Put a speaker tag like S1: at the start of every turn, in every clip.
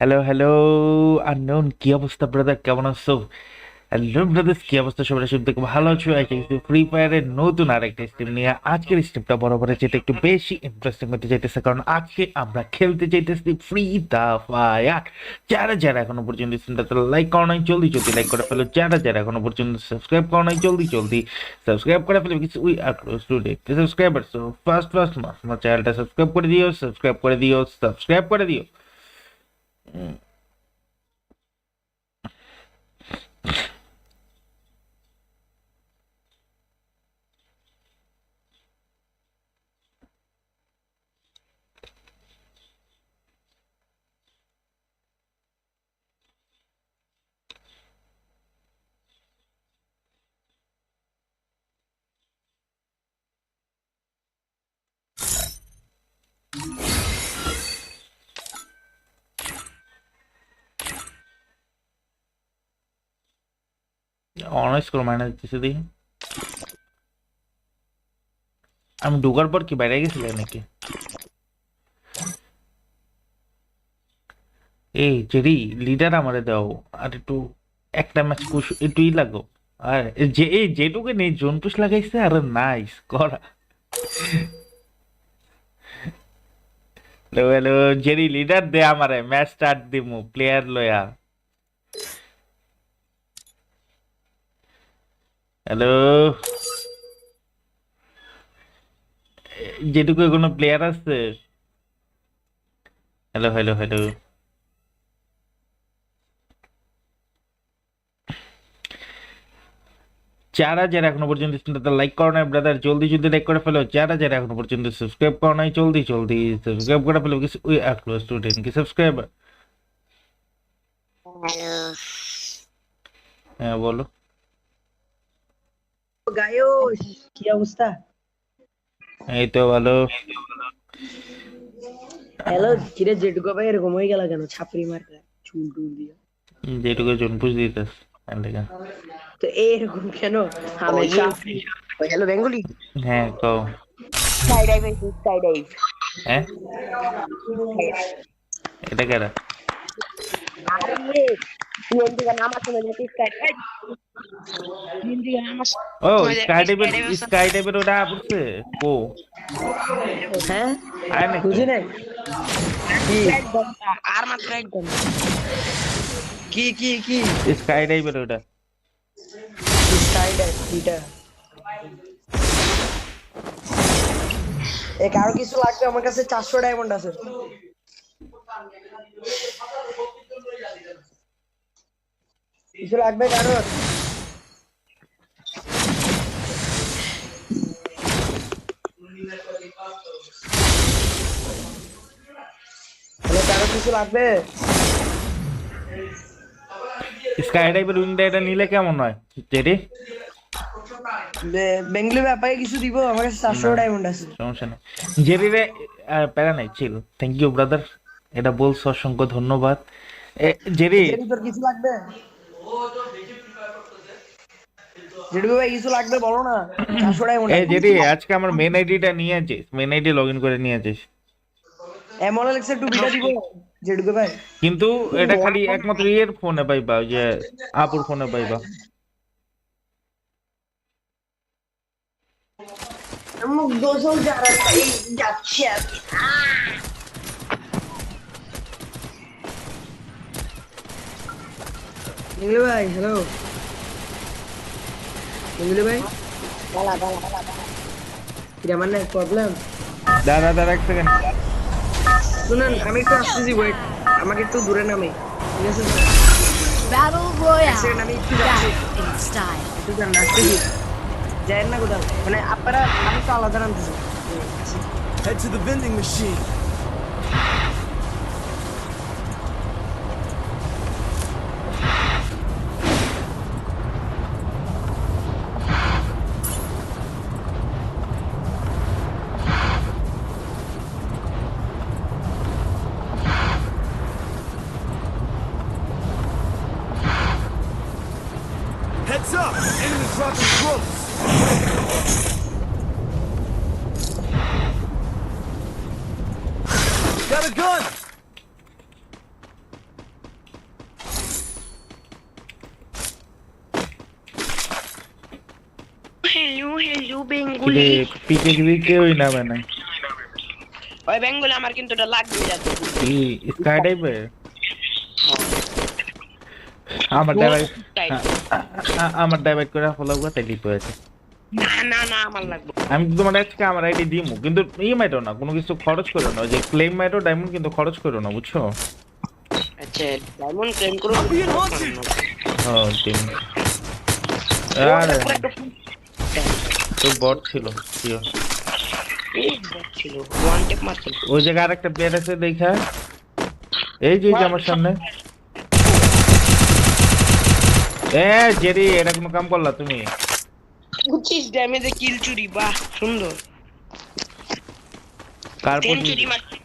S1: Hello hello unknown কি অবস্থা brother কেমন আছো? হ্যালো ব্রাদার্স কি অবস্থা? সবাই শুনতে খুব ভালো আছো। কিন্তু ফ্রি ফায়ারের নতুন আর একটা স্ট্রিম নিয়ে আজকের স্ট্রিমটা বরাবরের যেটা একটু বেশি ইন্টারেস্টিং হতে চাইতেছে। কারণ আজকে আমরা খেলতে চাইতেছি ফ্রি দা ফায়ার যারা যারা এখনও পর্যন্ত স্ট্রিমটাতে লাইক করো নাই, জলদি জলদি লাইক করে ফেলো। যারা যারা এখনও পর্যন্ত সাবস্ক্রাইব করো নাই, জলদি জলদি সাবস্ক্রাইব করে ফেলো। কিছু we are close to day subscriber so first first মাস আমার চ্যানেলটা সাবস্ক্রাইব করে দিও সাবস্ক্রাইব করে দিও সাবস্ক্রাইব করে দিও। অনার্স করো মাইনাস দিছে দেখি। আমি ঢোকার পর কি বাইরে গেছিলে নাকি? এই জেরি লিডার আমারে দাও। আর একটু, একটা ম্যাচ কুশ একটুই লাগো আর যে, এই যেটুকু নেই জোন পুশ লাগাইছে আর নাইস করা হ্যালো হ্যালো জেরি লিডার দে আমারে ম্যাচ স্টার্ট দিমু প্লেয়ার লয়া। হ্যালো যেটুকু কোনো প্লেয়ার আছে? হ্যালো হ্যালো হ্যালো যারা যারা এখনও পর্যন্ত স্ক্রিনটাতে লাইক করো নাই ব্রাদার জলদি জলদি লাইক করে ফেলো। যারা যারা এখনও পর্যন্ত সাবস্ক্রাইব করো নাই জলদি জলদি সাবস্ক্রাইব করে ফেলো কিছু we are close to ten কি সাবস্ক্রাইবার হ্যাঁ বলো।
S2: গায়স কি অবস্থা
S1: এই তো ভালো
S2: হ্যালো কিরে জেটুকো ভাই এরকম হয়ে গেল কেন ছাপড়ি মার চুল টুল দিয়ে
S1: যেটুকু জন পুষ দিতেস
S2: তো এরকম কেন হামেশা হ্যালো বেঙ্গলি
S1: হ্যাঁ কও
S3: স্কাই ডাইভ স্কাই ডাইভ
S1: হ্যাঁ এটা কেরা ও স্কাই স্কাই টাইপের ওটা বুঝছে ও
S3: আর
S2: কি কি কি
S1: স্কাই
S2: টাইপের এ কারও কিছু লাগবে আমার কাছে চারশো ডায়মন্ড আছে কিছু লাগবে কারও হ্যালো কারও কিছু লাগবে?
S1: স্কাই উইংটা এটা নিলে কেমন হয়
S2: বেঙ্গলি ব্যাপারে কিছু দিব আমার কাছে চারশো ডায়মন্ড আছে।
S1: সমস্যা নেই। জেরি রে আহ, প্যারা নাই থ্যাংক ইউ ব্রাদার এটা বলছো অসংখ্য ধন্যবাদ।
S2: জেডি তোর কিছু লাগবে? লাগবে বলো না? চারশো ডায়মন্ড
S1: আজকে আমার মেন আইডিটা নিয়ে আছিস মেন আইডি লগ ইন করে নিয়ে আছিস
S2: এমন একটু বিটা দিব জেডি ভাই।
S1: কিন্তু এটা খালি একমাত্র ইয়ের ফোনে পাইবা যে আপুর ফোনে পাইবা।
S2: মুখ যারা যাচ্ছে বেঙ্গলি ভাই হ্যালো বেঙ্গলি ভাই?
S3: বালা বালা বালা
S2: কি আমার না প্রবলেম
S1: দাদা দাদা এক সেকেন্ড
S2: শুনুন আমি একটু আসতেছি ওয়েট আমাকে একটু দূরে নামে। ঠিক আছে?
S4: Battle
S2: এক
S4: Royale.
S2: আমি একটু যাচ্ছি।
S4: style.
S2: একটু যান আসতেছি। যাই না কোথাও। মানে আপনারা আমি তো আলাদা নামতেছি।
S5: Head to the vending machine.
S3: বেঙ্গুলি
S1: পিকে গিরি কেউই নামে নাই
S3: ওই বেঙ্গুলি আমার কিন্তু এটা লাগবে
S1: কি স্কাই টাইপের আমার ডাইভাইট আমার ডাইভাইট করে ফলো করে তাই লিপ হয়েছে।
S3: না না না আমার লাগবে।
S1: আমি তোমার আজকে আমার আইডি দিমু কিন্তু ই মাইটো না কোনো কিছু খরচ করো না। ওই যে ক্লেম মাইটো ডায়মন্ড কিন্তু খরচ করো না বুঝছ?
S3: আচ্ছা ডায়মন্ড ক্লেম করো।
S1: হ্যাঁ দিম। আরে তো বট ছিল কিও
S3: ছিল ওয়ান টেপ মারছিল
S1: ওই জায়গায় আরেকটা প্লেয়ার আছে দেখা। এই যে আমার সামনে। এ জেরি এটা কোনো কাম করলা তুমি?
S3: পঁচিশ ড্যামেজে কিল চুরি বাহ সুন্দর।
S1: কার প্রতি
S3: সেঞ্চুরি মারছে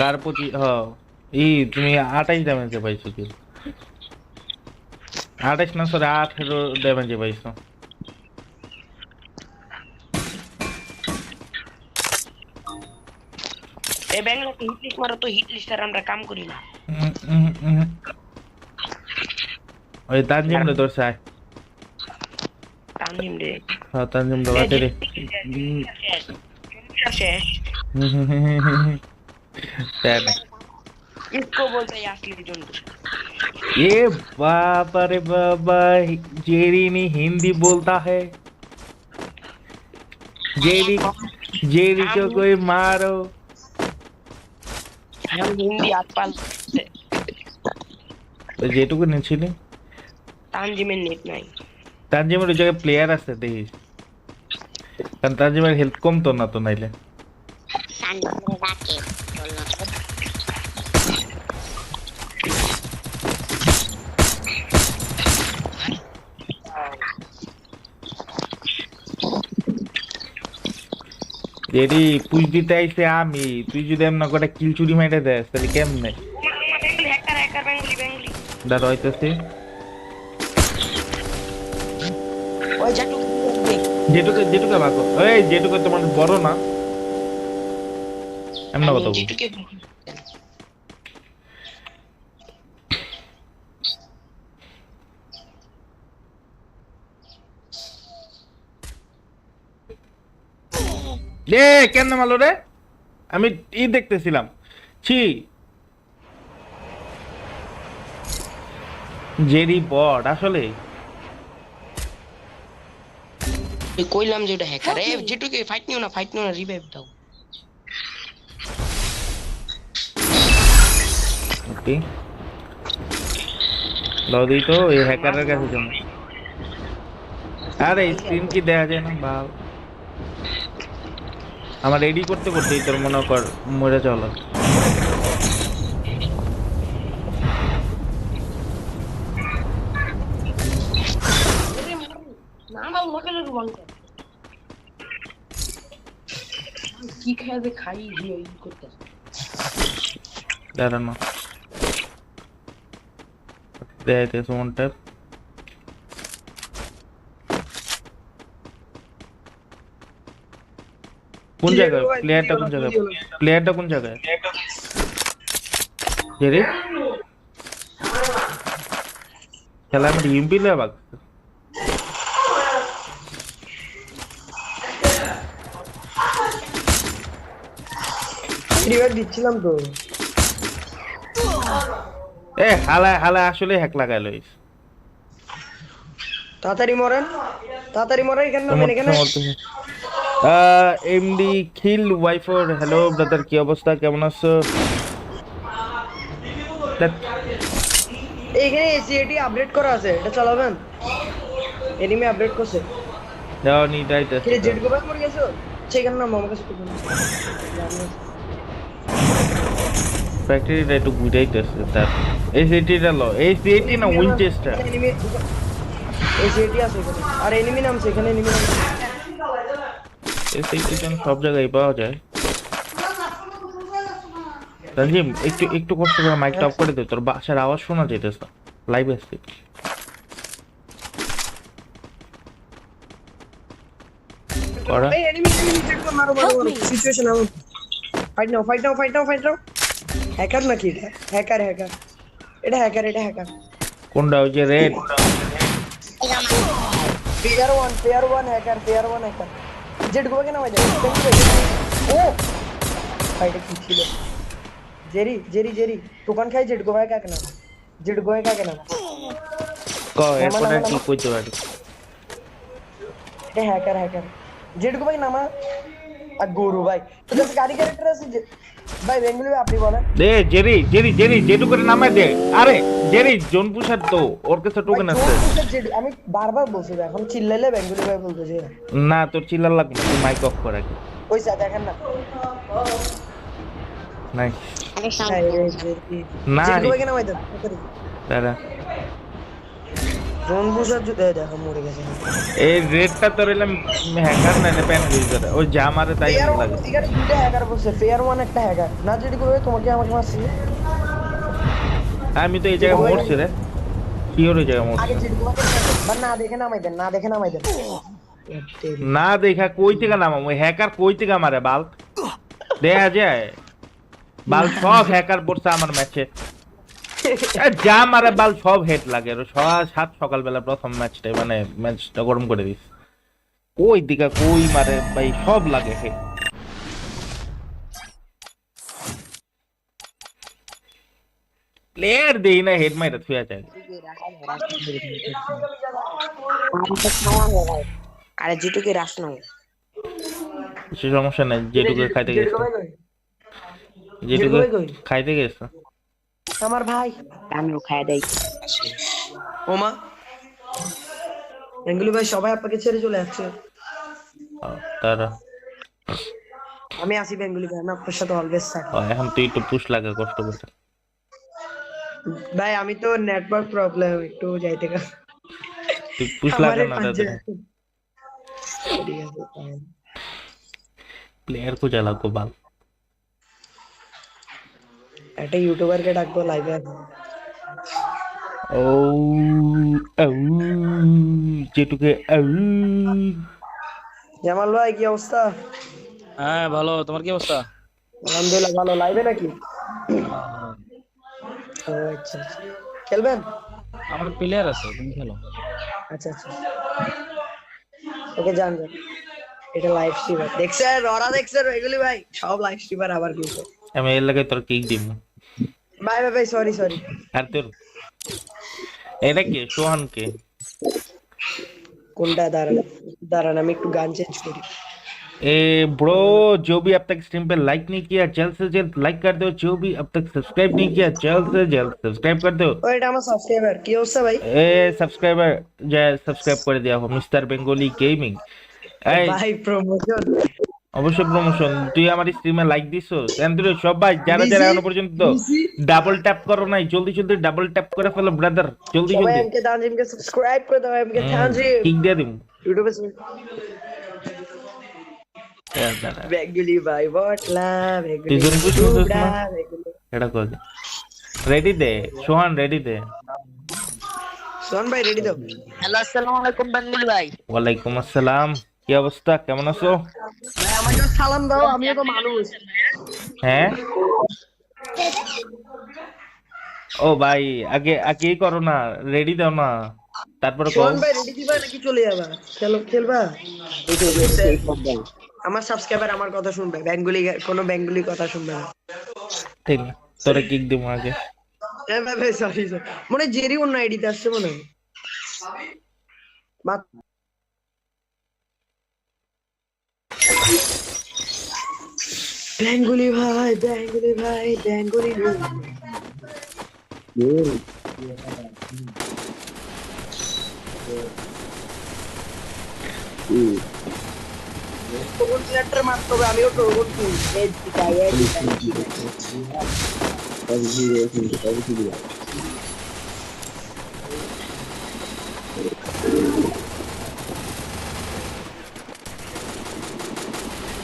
S1: কার প্রতি হ ই তুমি ড্যামেজে পাইছো না সরি আঠেরো ড্যামেজে পাইছো।
S3: এই ব্যাঙ্গলোর হিট লিস্ট মারো তো হিট লিস্ট আর আমরা কাম করি না
S1: উম, উম, উম। ওই তানজিম রে তোর সাই
S3: তানজিম রে
S1: হ্যাঁ তানজিম রে বাতে রে উম,
S3: শেষ
S1: তাই না।
S3: इसको बोलते हैं असली जंतु
S1: ये बाबा रे बाबा जेरी ने हिंदी बोलता है जेरी जेरी को कोई मारो
S3: আমি
S1: হিন্দি যেটুকু নিয়েছিলি
S3: তানজিমের নেট নাই।
S1: তানজিমের ওই জায়গায় প্লেয়ার আছে দেখিস। কারণ তানজিমের হেলথ কমতো না তো নাইলে। জেরি পুষ দিতে আইছে আমি তুই যদি এমন করে কিল চুরি মেরে দেস তাহলে কেমনে?
S3: বেঙ্গলি
S1: হইতেছে যেটুকু যেটুকু ভাগো এই যেটুকে তোমার বড় না। এমন কথা বল।
S3: যেটুকে
S1: কেন মালো রে? আমি ই দেখতেছিলাম। ছি। জেরি বট আসলে।
S3: কইলাম যে ওটা হ্যাকার এ যেটুকে ফাইট নিও না ফাইট নিও না রিভাইভ দাও।
S1: ওকে লাও দিই তো এই হ্যাকারের কাছে জন্য আরে স্ক্রিন কি দেখা যায় না? বাল। আমার রেডি করতে করতেই তোর মনে কর মরে চলো
S3: কি যে খাই দিয়ে করতে।
S1: দাঁড়ানো দেখাইতেছে মনটা কোন জায়গায়? প্লেয়ারটা কোন জায়গায়? প্লেয়ারটা কোন জায়গায়? রে খেলা আমি লেবাক
S2: রিভাইভ দিচ্ছিলাম তো।
S1: এ হালা হালা আসলে হ্যাক লাগাই লইস।
S2: তাড়াতাড়ি মরেন তাড়াতাড়ি মরেন এখানে এখানে
S1: এমডি খিল ওয়াইফর হ্যালো ব্রাদার কি অবস্থা? কেমন আছো?
S2: এইখানে এসিএটি আপডেট করা আছে এটা চালাবেন। এনিমি আপডেট করছে।
S1: যাও নি যাইতে
S2: কিরে জেড গোবাই মরে গেছো? সেখানে নাম আমার কাছে বলুন।
S1: ফ্যাক্টরিটা একটু ঘুরাইতেছে তার। এই সিটিটা লো এই সিটি না উইনচেস্টার
S2: এনিমি এসিএটি আছে এখানে। আর এনিমি নামছে এখানে এনিমি নামছে।
S1: সব জায়গায় পাওয়া যায়। রঞ্জিম একটু একটু কষ্ট করে মাইকটা অফ করে দে তোর বাসার আওয়াজ শোনা যেতেছে লাইভ আসছে করা।
S2: এই এনিমি এনিমি চেক কর মারো মারো
S4: Help
S2: মারো।
S4: me.
S2: সিচুয়েশন এমন fight now fight now fight now fight now. Hacker নাকি এটা? হ্যাকার হ্যাকার এটা হ্যাকার এটা হ্যাকার
S1: কোনটা ওই যে red
S2: pair one pair one hacker pair one hacker Z গোয়াকে নামাই যায় ও ফাইটে কি ছিল জেরি জেরি জেরি দোকান খাই জেড গোয়া কাকে না জেড গোয়া কাকে না
S1: ক এরপর আর কি কইতে পারি
S2: এটা হ্যাকার হ্যাকার জেড গোয়া নামা আর গরু ভাই তো কাছে গাড়ি ক্যারেক্টার আছে যে- ভাই বেঙ্গলি আপনি বলেন।
S1: দে জেরি জেরি জেরি জেটু করে নামায় দে। আরে জেরি জোন পুষার তো ওর কাছে টোকেন আছে।
S2: আমি বারবার বলছি এখন চিল্লাইলে বেঙ্গলি ভাই বলতেছি।
S1: না তোর চিল্লার লাগবে তুই মাইক অফ কর আগে।
S2: ওই স্যার দেখেন না।
S1: নাই
S2: হ্যাঁ,
S1: না রে।
S2: গোয়াকে জোন বুঝার দেখো মরে গেছে।
S1: এই রেডটা তোর এলাম হ্যাকার না না প্যান ইউজার ও যা মারে তাই লাগে।
S2: এখানে হ্যাকার বসে ফেয়ার ওয়ান একটা হ্যাকার না যদি করে তোমাকে আমাকে মারছি?
S1: আমি তো এই জায়গায় মরছি রে। শিওর এই জায়গায় মরছি।
S2: না দেখে নামাই দেন না দেখে নামাই দেন।
S1: না দেখা কই থেকে নামাম ওই হ্যাকার কই থেকে মারে বাল দেখা যায়। বাল সব হ্যাকার পড়ছে আমার ম্যাচে যা মারে বাল সব হেড লাগে। সাত সকালবেলা প্রথম ম্যাচটাই মানে ম্যাচটা গরম করে দিস। কই দিকে কই মারে ভাই সব লাগে হেড প্লেয়ার দেই না হেড মাইরা থুয়া যায়।
S3: আরে যেটুকু রাস নাও।
S1: সে সমস্যা নাই যেটুকু খাইতে গেছে। যেটুকু খাইতে গেছে।
S2: আমার ভাই।
S3: আমিও খাই দেই।
S2: ওমা। এঙ্গুলি ভাই সবাই আপনাকে ছেড়ে চলে যাচ্ছে।
S1: তারা।
S2: আমি আসি বেঙ্গুলি ভাই আমি আপনার সাথে অলওয়েজ থাকি।
S1: এখন তুই একটু পুশ লাগে কষ্ট করে
S2: ভাই আমি তো নেটওয়ার্ক প্রবলেম একটু যাইতে গা
S1: তুই পুশ লাগে না
S2: তাই।
S1: প্লেয়ার কো জ্বালা কো বাল।
S2: একটা ইউটিউবারকে ডাকবো লাইভে
S1: ও ও যেটুকে ও
S2: জামাল ভাই কি অবস্থা?
S6: হ্যাঁ ভালো। তোমার কি অবস্থা?
S2: আলহামদুলিল্লাহ ভালো। লাইভে নাকি? ও আচ্ছা আচ্ছা। খেলবেন?
S6: আমার প্লেয়ার আছে তুমি খেলো।
S2: আচ্ছা আচ্ছা। ওকে জান যান। এটা লাইভ স্ট্রিমার দেখছেন? ররা দেখছেন? এগুলি ভাই সব লাইভ স্ট্রিমার আবার কিন্তু
S1: আমি এর লাগে তোর কিক দিম।
S2: Bye bye sorry
S1: sorry sorry Arjun के सोहन के।
S2: कुंडा दारा दारा नाम एक गान चेंज करी.
S1: ए ब्रो जो भी अब तक स्ट्रीम पे लाइक नहीं किया जल्द से जल्द लाइक कर दो। जो भी अब तक सब्सक्राइब नहीं किया जल्द से जल्द सब्सक्राइब कर दो।
S2: ओए डामा सब्सक्राइबर की उससे भाई।
S1: ए सब्सक्राइबर जय सब्सक्राइब कर दिया हो मिस्टर बंगाली गेमिंग ए
S2: भाई प्रमोशन
S1: অবশ্যই প্রমোশন তুই আমার স্ট্রিমে লাইক দিছো? এন্দ্র সবাই যারা যারা এখনও পর্যন্ত ডাবল ট্যাপ করো নাই জলদি জলদি ডাবল ট্যাপ করে ফেলো ব্রাদার জলদি জলদি।
S2: এমকে তানজিমকে সাবস্ক্রাইব করে দাও এমকে তানজিম
S1: কিক দিয়ে দিম
S2: ইউটিউবে বেগুলি ভাই বটলা বেগুলি
S1: তুই না? এটা রেডি দে। সোহান রেডি দে।
S2: সোহান ভাই রেডি দাও
S3: হ্যালো আসসালামু আলাইকুম বেঙ্গলি ভাই।
S1: ওয়ালাইকুম আসসালাম। কি অবস্থা? কেমন আছো?
S2: আমাকে সালাম দাও আমিও তো মানুষ
S1: হ্যাঁ? ও ভাই আগে আগে করো না রেডি দাও না। তারপরে
S2: সোহান ভাই রেডি দিবা নাকি চলে যাবা? খেলো খেলবা? আমার সাবস্ক্রাইবার আমার কথা শুনবে বেঙ্গলি কোনো বেঙ্গলি কথা শুনবে না।
S1: ঠিক তোরে কিক দিব আগে।
S2: হ্যাঁ ভাই সরি মনে জেরি অন্য আইডিতে আসছে মনে হয়। বেঙ্গলি ভাই বেঙ্গলি ভাই হবে আমিও তো কোন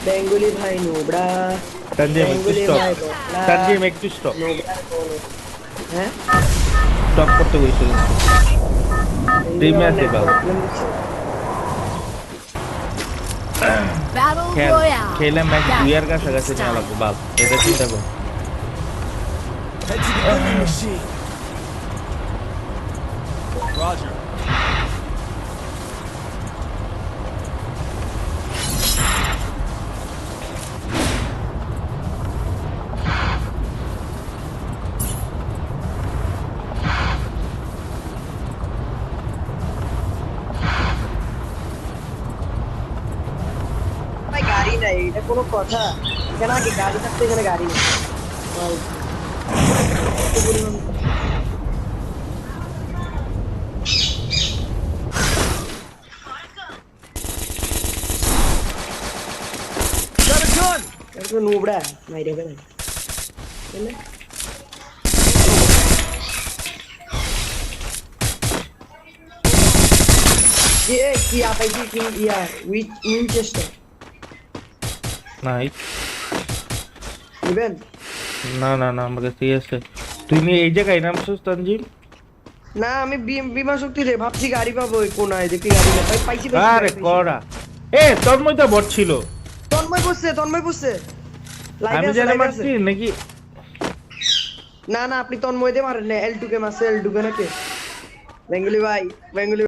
S2: বেঙ্গলি ভাই নোবড়া
S1: তানজিম একটু স্টপ তানজিম একটু স্টপ
S2: হ্যাঁ
S1: স্টপ করতে কইছিল Team আছে বাবা।
S4: Battle
S1: খেল ম্যাচ দুই আর কাছাকাছি নেওয়া লাগবে বাল এটা চিন্তা কর
S2: কোনো কথা এখানে আগে গাড়ি থাকতে এখানে গাড়ি নেই। ভাই, এত পরিমাণ-
S5: Got a gun!
S2: এত নোবড়া মাইরে ফেলে বুঝলে? এ কি আপাইছি কি ইয়া উইচ উইনচেস্টার
S1: নাই। না না না আমার কাছে আছে। তুই এই জায়গায় নামছিস তানজিম?
S2: না আমি বি- শক্তি রে ভাবছি গাড়ি পাবো ওই কোনায় দেখি গাড়ি না পাই পাইছি পাইছি,
S1: আরে করা এ তন্ময় তো বট ছিল।
S2: তন্ময় বসছে তন্ময় বসছে।
S1: আমি জানি মারছি নাকি?
S2: না না আপনি তন্ময় দিয়ে মারেন না এল টু কে মারছে এল টু কে নাকি? বেঙ্গলি ভাই বেঙ্গলি